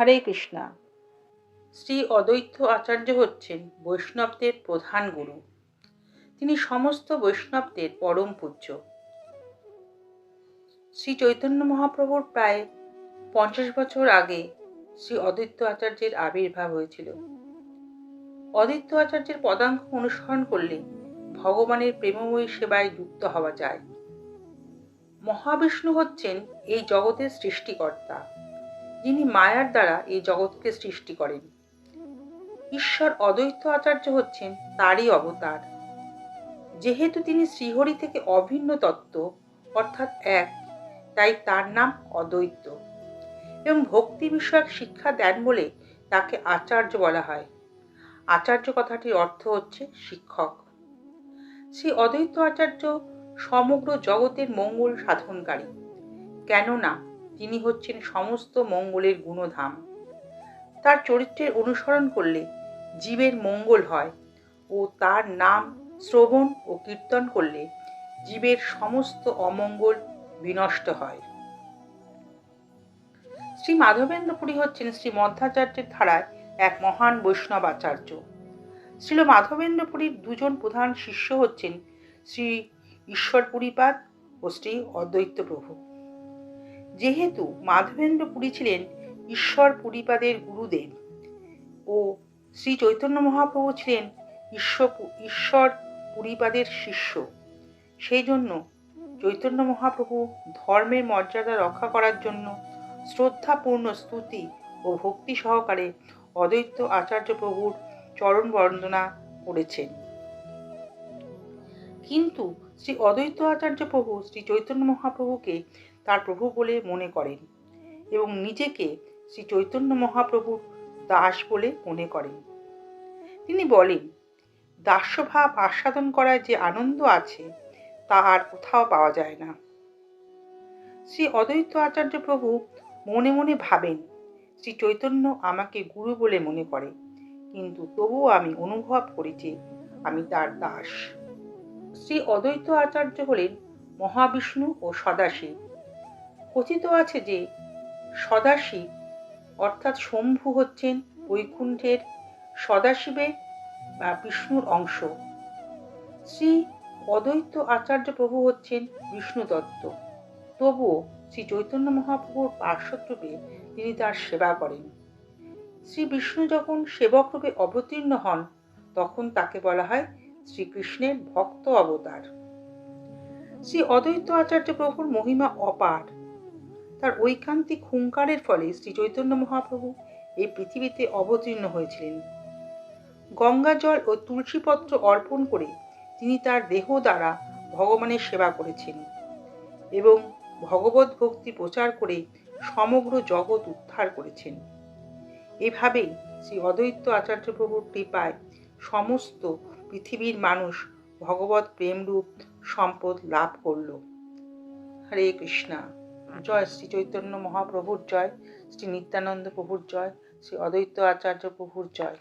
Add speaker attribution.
Speaker 1: হরে কৃষ্ণা। শ্রী অদ্বৈত আচার্য হচ্ছেন বৈষ্ণবদের প্রধান গুরু। তিনি সমস্ত বৈষ্ণবদের পরম পূজ্য। শ্রী চৈতন্য মহাপ্রভুর প্রায় পঞ্চাশ বছর আগে শ্রী অদ্বৈত আচার্যের আবির্ভাব হয়েছিল। অদ্বৈত আচার্যের পদাঙ্ক অনুসরণ করলে ভগবানের প্রেমময়ী সেবায় যুক্ত হওয়া যায়। মহাবিষ্ণু হচ্ছেন এই জগতের সৃষ্টিকর্তা। যিনি মায়ার দ্বারা এই জগৎকে সৃষ্টি করেন। ঈশ্বর অদ্বৈত আচার্য হচ্ছেন তারই অবতার। যেহেতু তিনি শ্রীহরি থেকে অভিন্ন তত্ত্ব, অর্থাৎ এক, তাই তার নাম অদ্বৈত। এবং ভক্তি বিষয়ক শিক্ষা দেন বলে তাকে আচার্য বলা হয়। আচার্য কথাটির অর্থ হচ্ছে শিক্ষক। শ্রী অদ্বৈত আচার্য সমগ্র জগতের মঙ্গল সাধনকারী। কেননা তিনি হচ্ছেন সমস্ত মঙ্গলের গুণধাম। তার চরিত্রের অনুসরণ করলে জীবের মঙ্গল হয় ও তার নাম শ্রবণ ও কীর্তন করলে জীবের সমস্ত অমঙ্গল বিনষ্ট হয়। শ্রী মাধবেন্দ্রপুরী হচ্ছেন শ্রী মধ্যাচার্যের ধারায় এক মহান বৈষ্ণব আচার্য। শ্রীল মাধবেন্দ্রপুরীর দুজন প্রধান শিষ্য হচ্ছেন শ্রী ঈশ্বরপুরীপাদ ও শ্রী অদ্বৈত প্রভু যেহেতু মাধবেন্দ্র পুরী ছিলেন ঈশ্বর পুরীপাদের গুরুদেব ও শ্রী চৈতন্য মহাপ্রভু ছিলেন ঈশ্বর ঈশ্বর পুরীপাদের শিষ্য। সেই জন্য চৈতন্য মহাপ্রভু ধর্মের মর্যাদা রক্ষা করার জন্য শ্রদ্ধাপূর্ণ স্তুতি ও ভক্তি সহকারে অদ্বৈত আচার্য প্রভুর চরণ বন্দনা করেছেন। কিন্তু শ্রী অদ্বৈত আচার্য প্রভু শ্রী চৈতন্য মহাপ্রভুকে তার প্রভু বলে মনে করেন এবং নিজেকে শ্রী চৈতন্য মহাপ্রভুর দাস বলে মনে করেন। তিনি বলেন দাস্যভাব আস্বাদন করার যে আনন্দ আছে, তা আর কোথাও পাওয়া যায় না। শ্রী অদ্বৈত আচার্য প্রভু মনে মনে ভাবেন, শ্রী চৈতন্য আমাকে গুরু বলে মনে করে, কিন্তু তবুও আমি অনুভব করি যে আমি তার দাস। শ্রী অদ্বৈত আচার্য হলেন মহাবিষ্ণু ও সদাশিব। কথিত আছে যে সদাশিব, অর্থাৎ শম্ভু হচ্ছেন বৈকুণ্ঠের সদাশিবের বা বিষ্ণুর অংশ। শ্রী অদ্বৈত আচার্য প্রভু হচ্ছেন বিষ্ণু দত্ত। তবুও শ্রী চৈতন্য মহাপ্রভুর পার্শ্বরূপে তিনি তার সেবা করেন। শ্রী বিষ্ণু যখন সেবক রূপে অবতীর্ণ হন, তখন তাকে বলা হয় শ্রীকৃষ্ণের ভক্ত অবতার। শ্রী অদ্বৈত আচার্য প্রভুর মহিমা অপার। তার ঐকান্তিক হুঙ্কারের ফলে শ্রী চৈতন্য মহাপ্রভু এই পৃথিবীতে অবতীর্ণ হয়েছিলেন। গঙ্গা জল ও তুলসীপত্র অর্পণ করে তিনি তার দেহ দ্বারা ভগবানের সেবা করেছেন এবং ভগবত ভক্তি প্রচার করে সমগ্র জগৎ উদ্ধার করেছেন। এভাবেই শ্রী অদ্বৈত আচার্য প্রভুর কৃপায় সমস্ত পৃথিবীর মানুষ ভগবত প্রেমরূপ সম্পদ লাভ করল। হরে কৃষ্ণা। জয় শ্রী চৈতন্য মহাপ্রভুর জয় শ্রী নিত্যানন্দ প্রভুর জয় শ্রী অদ্বৈত আচার্য প্রভুর জয়।